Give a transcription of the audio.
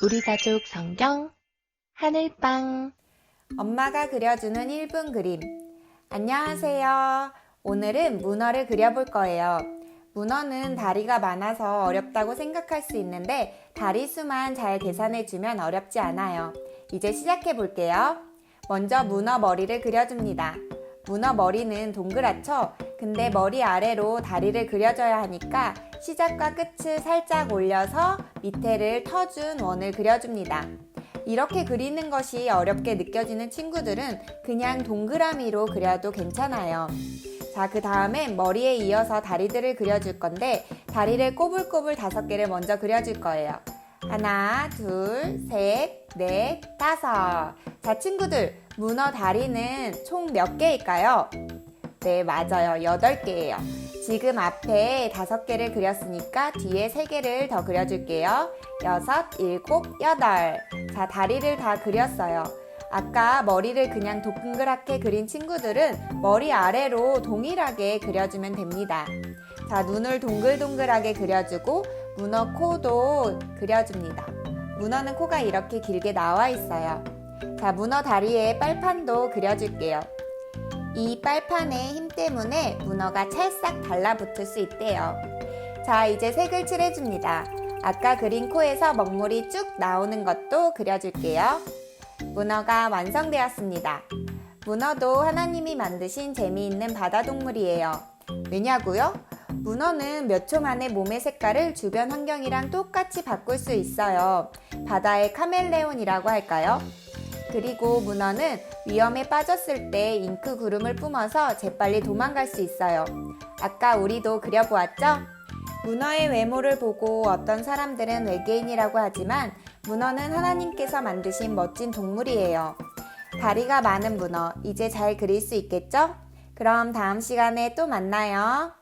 우리 가족 성경 하늘빵 엄마가 그려주는 1분 그림. 안녕하세요. 오늘은 문어를 그려볼 거예요. 문어는 다리가 많아서 어렵다고 생각할 수 있는데 다리 수만 잘 계산해주면 어렵지 않아요. 이제 시작해 볼게요. 먼저 문어 머리를 그려줍니다. 문어 머리는 동그랗죠? 근데 머리 아래로 다리를 그려줘야 하니까 시작과 끝을 살짝 올려서 밑에를 터준 원을 그려줍니다. 이렇게 그리는 것이 어렵게 느껴지는 친구들은 그냥 동그라미로 그려도 괜찮아요. 자, 그 다음엔 머리에 이어서 다리들을 그려줄 건데, 다리를 꼬불꼬불 다섯 개를 먼저 그려줄 거예요. 하나, 둘, 셋, 넷, 다섯. 자, 친구들, 문어 다리는 총 몇 개일까요? 네, 맞아요. 여덟 개예요. 지금 앞에 다섯 개를 그렸으니까 뒤에 세 개를 더 그려줄게요. 여섯, 일곱, 여덟. 자, 다리를 다 그렸어요. 아까 머리를 그냥 동그랗게 그린 친구들은 머리 아래로 동일하게 그려주면 됩니다. 자, 눈을 동글동글하게 그려주고 문어 코도 그려줍니다. 문어는 코가 이렇게 길게 나와 있어요. 자, 문어 다리에 빨판도 그려줄게요. 이 빨판의 힘 때문에 문어가 찰싹 달라붙을 수 있대요. 자, 이제 색을 칠해줍니다. 아까 그린 코에서 먹물이 쭉 나오는 것도 그려줄게요. 문어가 완성되었습니다. 문어도 하나님이 만드신 재미있는 바다 동물이에요. 왜냐고요? 문어는 몇 초 만에 몸의 색깔을 주변 환경이랑 똑같이 바꿀 수 있어요. 바다의 카멜레온이라고 할까요? 그리고 문어는 위험에 빠졌을 때 잉크 구름을 뿜어서 재빨리 도망갈 수 있어요. 아까 우리도 그려보았죠? 문어의 외모를 보고 어떤 사람들은 외계인이라고 하지만 문어는 하나님께서 만드신 멋진 동물이에요. 다리가 많은 문어, 이제 잘 그릴 수 있겠죠? 그럼 다음 시간에 또 만나요.